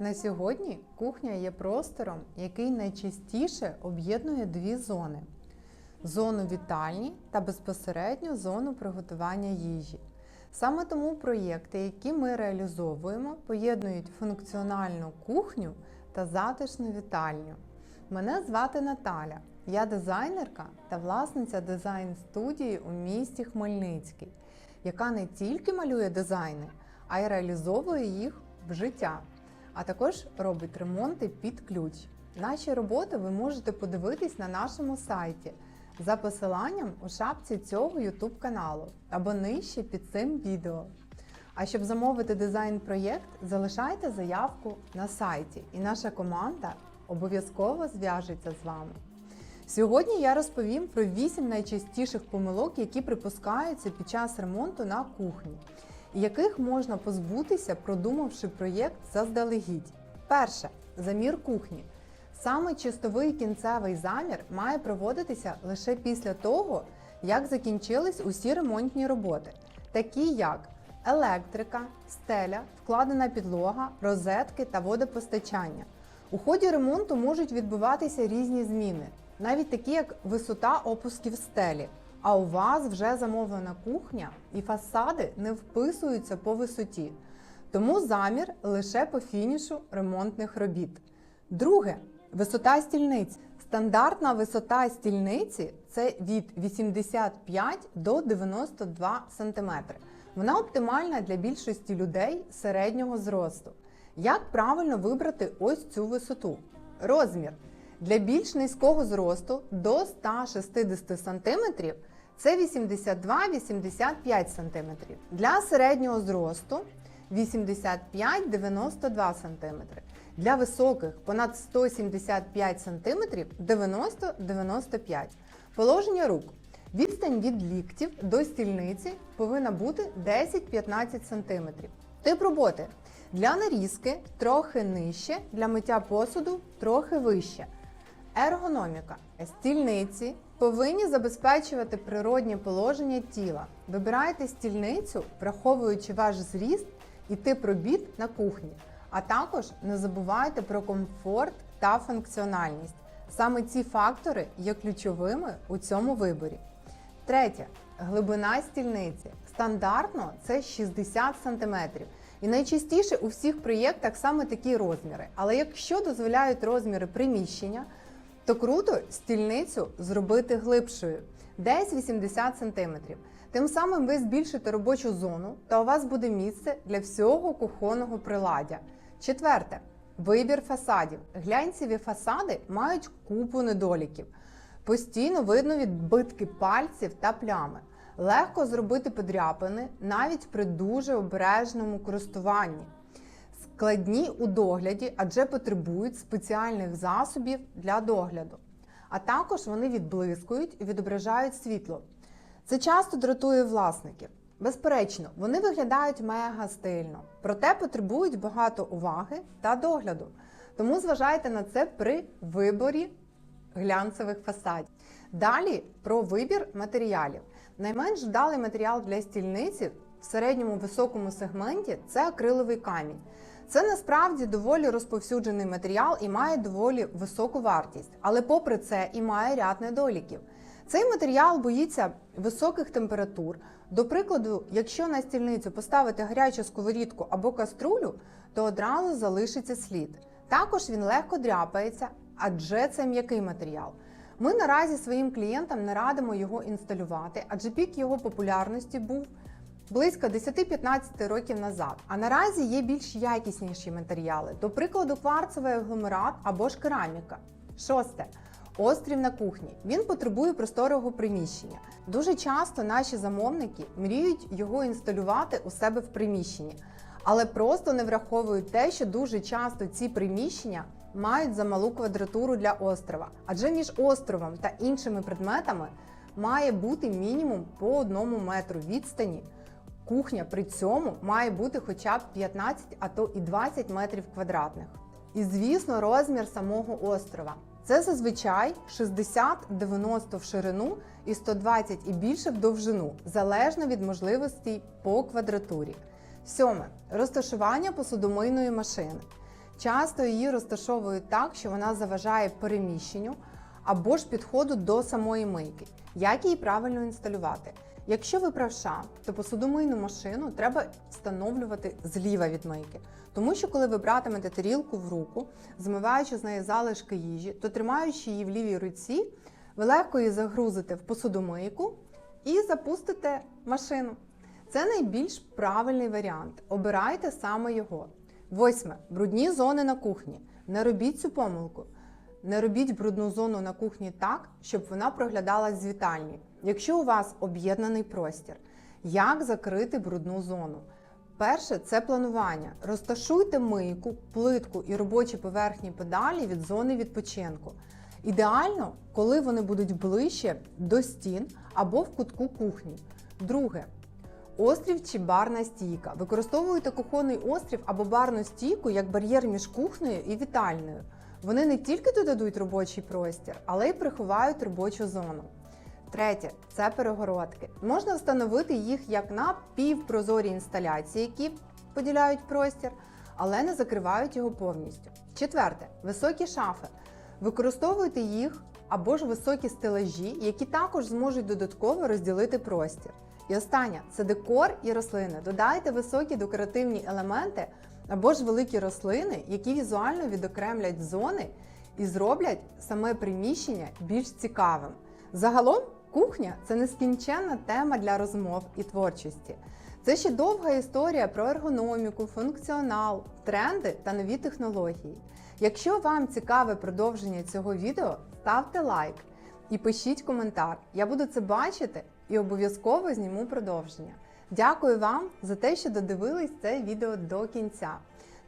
На сьогодні кухня є простором, який найчастіше об'єднує дві зони: зону вітальні та безпосередньо зону приготування їжі. Саме тому проєкти, які ми реалізовуємо, поєднують функціональну кухню та затишну вітальню. Мене звати Наталя. Я дизайнерка та власниця дизайн-студії у місті Хмельницький, яка не тільки малює дизайни, а й реалізовує їх в життя, а також робить ремонти під ключ. Наші роботи ви можете подивитись на нашому сайті за посиланням у шапці цього YouTube каналу або нижче під цим відео. А щоб замовити дизайн-проєкт, залишайте заявку на сайті, і наша команда обов'язково зв'яжеться з вами. Сьогодні я розповім про 8 найчастіших помилок, які припускаються під час ремонту на кухні, яких можна позбутися, продумавши проєкт заздалегідь. Перше замір кухні. Саме чистовий кінцевий замір має проводитися лише після того, як закінчились усі ремонтні роботи, такі як електрика, стеля, вкладена підлога, розетки та водопостачання. У ході ремонту можуть відбуватися різні зміни, навіть такі як висота опусків стелі. А у вас вже замовлена кухня і фасади не вписуються по висоті. Тому замір лише по фінішу ремонтних робіт. Друге висота стільниць. Стандартна висота стільниці це від 85 до 92 см. Вона оптимальна для більшості людей середнього зросту. Як правильно вибрати ось цю висоту? Розмір. Для більш низького зросту до 160 см це 82-85 см. Для середнього зросту 85-92 см. Для високих понад 175 см 90-95 Положення рук. Відстань від ліктів до стільниці повинна бути 10-15 см. Тип роботи. Для нарізки трохи нижче, для миття посуду трохи вище. Ергономіка. Стільниці повинні забезпечувати природнє положення тіла. Вибирайте стільницю, враховуючи ваш зріст і тип робіт на кухні. А також не забувайте про комфорт та функціональність. Саме ці фактори є ключовими у цьому виборі. Третє глибина стільниці. Стандартно це 60 см. І найчастіше у всіх проєктах саме такі розміри. Але якщо дозволяють розміри приміщення, то круто стільницю зробити глибшою, десь 80 см. Тим самим ви збільшите робочу зону, та у вас буде місце для всього кухонного приладдя. Четверте вибір фасадів. Глянцеві фасади мають купу недоліків. Постійно видно відбитки пальців та плями. Легко зробити подряпини навіть при дуже обережному користуванні. Складні у догляді, адже потребують спеціальних засобів для догляду. А також вони відблискують і відображають світло. Це часто дратує власників. Безперечно, вони виглядають мега стильно, проте потребують багато уваги та догляду. Тому зважайте на це при виборі глянцевих фасадів. Далі про вибір матеріалів. Найменш вдалий матеріал для стільниці в середньому високому сегменті це акриловий камінь. Це насправді доволі розповсюджений матеріал і має доволі високу вартість, але попри це і має ряд недоліків. Цей матеріал боїться високих температур. До прикладу, якщо на стільницю поставити гарячу сковорідку або каструлю, то одразу залишиться слід. Також він легко дряпається, адже це м'який матеріал. Ми наразі своїм клієнтам не радимо його інсталювати, адже пік його популярності був близько 10-15 років назад. А наразі є більш якісніші матеріали, до прикладу, кварцевий агломерат або ж кераміка. Шосте. Острів на кухні. Він потребує просторого приміщення. Дуже часто наші замовники мріють його інсталювати у себе в приміщенні, але просто не враховують те, що дуже часто ці приміщення мають замалу квадратуру для острова, адже між островом та іншими предметами має бути мінімум по одному метру відстані. Кухня при цьому має бути хоча б 15, а то і 20 метрів квадратних. І звісно, розмір самого острова. Це зазвичай 60-90 в ширину і 120 і більше в довжину, залежно від можливостей по квадратурі. Сьоме розташування посудомийної машини. Часто її розташовують так, що вона заважає переміщенню або ж підходу до самої мийки. Як її правильно інсталювати? Якщо ви правша, то посудомийну машину треба встановлювати зліва від мийки. Тому що коли ви братимете тарілку в руку, змиваючи з неї залишки їжі, то тримаючи її в лівій руці, ви легко її загрузите в посудомийку і запустите машину. Це найбільш правильний варіант. Обирайте саме його. Восьме. Брудні зони на кухні. Не робіть цю помилку. Не робіть брудну зону на кухні так, щоб вона проглядалась з вітальні. Якщо у вас об'єднаний простір, як закрити брудну зону? Перше це планування. Розташуйте мийку, плитку і робочі поверхні подалі від зони відпочинку. Ідеально, коли вони будуть ближче до стін або в кутку кухні. Друге. Острів чи барна стійка. Використовуйте кухонний острів або барну стійку як бар'єр між кухнею і вітальною. Вони не тільки додадуть робочий простір, але й приховають робочу зону. Третє це перегородки. Можна встановити їх як на півпрозорі інсталяції, які поділяють простір, але не закривають його повністю. Четверте високі шафи. Використовуйте їх або ж високі стелажі, які також зможуть додатково розділити простір. І останнє це декор і рослини. Додайте високі декоративні елементи або ж великі рослини, які візуально відокремлять зони і зроблять саме приміщення більш цікавим. Загалом, кухня це нескінченна тема для розмов і творчості. Це ще довга історія про ергономіку, функціонал, тренди та нові технології. Якщо вам цікаве продовження цього відео, ставте лайк і пишіть коментар. Я буду це бачити і обов'язково зніму продовження. Дякую вам за те, що додивились це відео до кінця.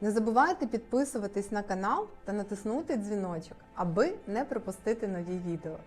Не забувайте підписуватись на канал та натиснути дзвіночок, аби не пропустити нові відео.